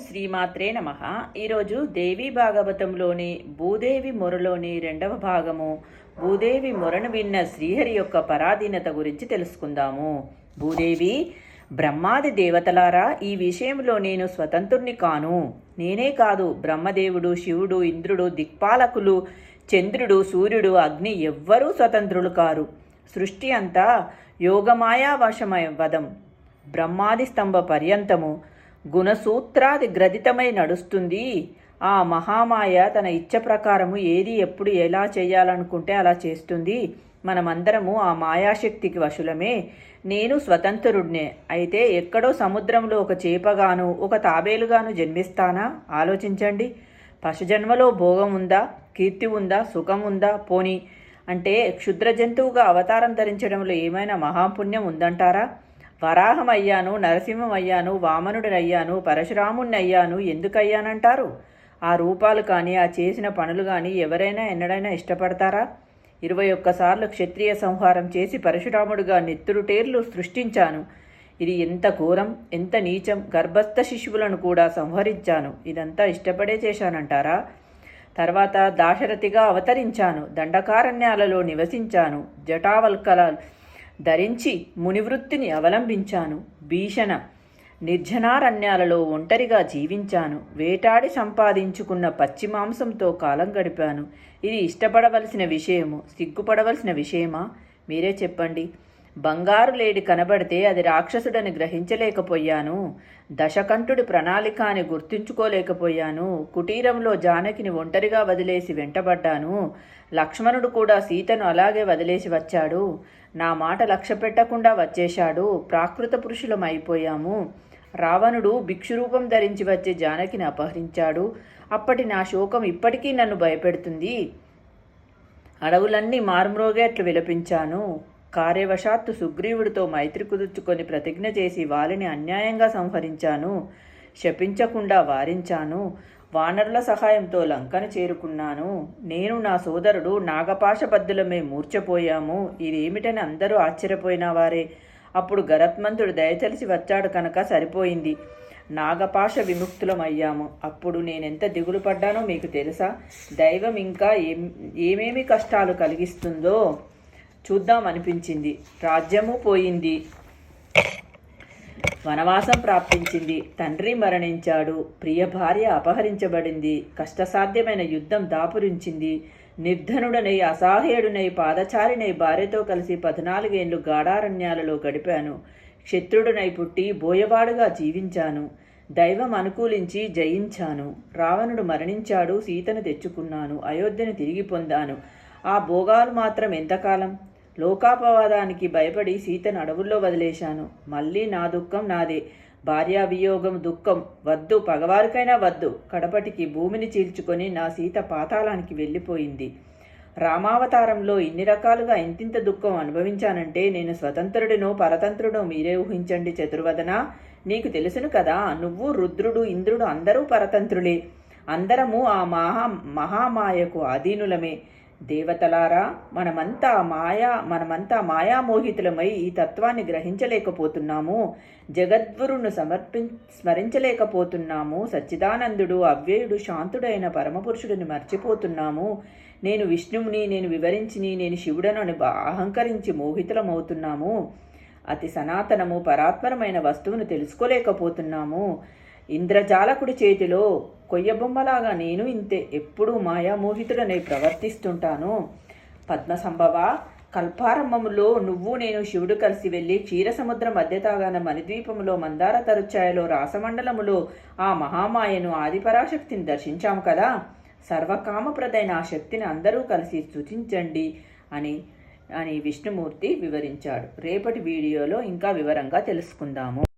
శ్రీమాత్రే నమ. ఈరోజు దేవి భాగవతంలోని భూదేవి మొరలోని రెండవ భాగము భూదేవి మొరను విన్న శ్రీహరి యొక్క పరాధీనత గురించి తెలుసుకుందాము. భూదేవి బ్రహ్మాది దేవతలారా ఈ విషయంలో నేను స్వతంత్రుని కాను. నేనే కాదు బ్రహ్మదేవుడు శివుడు ఇంద్రుడు దిక్పాలకులు చంద్రుడు సూర్యుడు అగ్ని ఎవ్వరూ స్వతంత్రులు కారు. సృష్టి అంతా యోగమాయావశమయ వదం. బ్రహ్మాది స్తంభ పర్యంతము గుణసూత్రాది గ్రథితమై నడుస్తుంది. ఆ మహామాయ తన ఇచ్చ ప్రకారము ఏది ఎప్పుడు ఎలా చేయాలనుకుంటే అలా చేస్తుంది. మనమందరము ఆ మాయాశక్తికి వశులమే. నేను స్వతంత్రుడినే. అయితే ఎక్కడో సముద్రంలో ఒక చేపగాను ఒక తాబేలుగాను జన్మిస్తానా? ఆలోచించండి. పశుజన్మలో భోగం ఉందా కీర్తి ఉందా సుఖం ఉందా పోని. అంటే క్షుద్ర జంతువుగా అవతారం ధరించడంలో ఏమైనా మహాపుణ్యం ఉందంటారా? వరాహం అయ్యాను నరసింహం అయ్యాను వామనుడినయ్యాను పరశురాముణ్ణి అయ్యాను ఎందుకయ్యానంటారు? ఆ రూపాలు కానీ ఆ చేసిన పనులు కానీ ఎవరైనా ఎన్నడైనా ఇష్టపడతారా? ఇరవై ఒక్కసార్లు క్షత్రియ సంహారం చేసి పరశురాముడుగా నెత్తురుటేర్లు సృష్టించాను. ఇది ఎంత ఘోరం ఎంత నీచం గర్భస్థ శిశువులను కూడా సంహరించాను. ఇదంతా ఇష్టపడే చేశానంటారా? తర్వాత దాశరథిగా అవతరించాను దండకారణ్యాలలో నివసించాను జటావల్కల ధరించి మునివృత్తిని అవలంబించాను. భీషణ నిర్జనారణ్యాలలో ఒంటరిగా జీవించాను. వేటాడి సంపాదించుకున్న పచ్చి మాంసంతో కాలం గడిపాను. ఇది ఇష్టపడవలసిన విషయము. సిగ్గుపడవలసిన విషయమా? మీరే చెప్పండి. బంగారు లేడి కనబడితే అది రాక్షసుడని గ్రహించలేకపోయాను. దశకంఠుడి ప్రణాళిక అని గుర్తుంచుకోలేకపోయాను. కుటీరంలో జానకిని ఒంటరిగా వదిలేసి వెంటబడ్డాను. లక్ష్మణుడు కూడా సీతను అలాగే వదిలేసి వచ్చాడు. నా మాట లక్ష్య పెట్టకుండా వచ్చేశాడు. ప్రాకృత పురుషులం అయిపోయాము రావణుడు భిక్షురూపం ధరించి వచ్చే జానకిని అపహరించాడు. అప్పటి నా శోకం ఇప్పటికీ నన్ను భయపెడుతుంది. అడవులన్నీ మార్మ్రోగేట్లు విలపించాను. కార్యవశాత్తు సుగ్రీవుడితో మైత్రి కుదుర్చుకొని ప్రతిజ్ఞ చేసి వాలిని అన్యాయంగా సంహరించాను శపించకుండా వారించాను వానరుల సహాయంతో లంకను చేరుకున్నాను. నేను నా సోదరుడు నాగపాశబద్దులమే మూర్చపోయాము ఇదేమిటని అందరూ ఆశ్చర్యపోయిన వారే. అప్పుడు గరత్మంతుడు దయచలిసి వచ్చాడు కనుక సరిపోయింది. నాగపాశ విముక్తులమయ్యాము. అప్పుడు నేనెంత దిగులు పడ్డానో మీకు తెలుసా? దైవం ఇంకా ఏం ఏమేమి కష్టాలు కలిగిస్తుందో? చూద్దాం అనిపించింది రాజ్యము పోయింది. వనవాసం ప్రాప్తించింది. తండ్రి మరణించాడు. ప్రియ భార్య అపహరించబడింది. కష్టసాధ్యమైన యుద్ధం దాపురించింది. నిర్ధనుడనై అసహాయుడునై పాదచారినై భార్యతో కలిసి పద్నాలుగేండ్లు గాఢారణ్యాలలో గడిపాను. క్షత్రుడునై పుట్టి బోయవాడుగా జీవించాను. దైవం అనుకూలించి జయించాను. రావణుడు మరణించాడు. సీతను తెచ్చుకున్నాను. అయోధ్యను తిరిగి పొందాను. ఆ భోగాలు మాత్రం ఎంతకాలం? లోకాపవాదానికి భయపడి సీతను అడవుల్లో వదిలేశాను. మళ్ళీ నా దుఃఖం నాదే. భార్యాభియోగం దుఃఖం. వద్దు పగవారికైనా వద్దు. కడపటికి భూమిని చీల్చుకొని నా సీత పాతాళానికి వెళ్ళిపోయింది. రామావతారంలో ఇన్ని రకాలుగా ఇంతింత దుఃఖం అనుభవించానంటే నేను స్వతంత్రుడినో పరతంత్రుడో మీరే ఊహించండి చతుర్వదన. నీకు తెలుసును కదా నువ్వు రుద్రుడు ఇంద్రుడు అందరూ పరతంత్రులే. అందరము ఆ మహా మహామాయకు అధీనులమే దేవతలారా మనమంతా మాయా మనమంతా మాయామోహితులమై ఈ తత్వాన్ని గ్రహించలేకపోతున్నాము. జగద్గురును సమర్పి స్మరించలేకపోతున్నాము. సచ్చిదానందుడు అవ్యయుడు శాంతుడైన పరమపురుషుడిని మర్చిపోతున్నాము. నేను విష్ణువుని నేను వివరించిని నేను శివుడను అని అహంకరించి మోహితులమవుతున్నాము. అతి సనాతనము పరాత్మరమైన వస్తువును తెలుసుకోలేకపోతున్నాము. ఇంద్రజాలకుడి చేతిలో కొయ్యబొమ్మలాగా నేను ఇంతే. ఎప్పుడూ మాయామోహితుడనే ప్రవర్తిస్తుంటాను. పద్మసంభవ కల్పారంభములో నువ్వు నేను శివుడు కలిసి వెళ్ళి క్షీరసముద్ర మధ్యతాగాన మణిద్వీపములో మందార తరుచాయలో రాసమండలములో ఆ మహామాయను ఆదిపరాశక్తిని దర్శించాము కదా. సర్వకామప్రదైన ఆ శక్తిని అందరూ కలిసి స్తుతించండి అని అని విష్ణుమూర్తి వివరించాడు. రేపటి వీడియోలో ఇంకా వివరంగా తెలుసుకుందాము.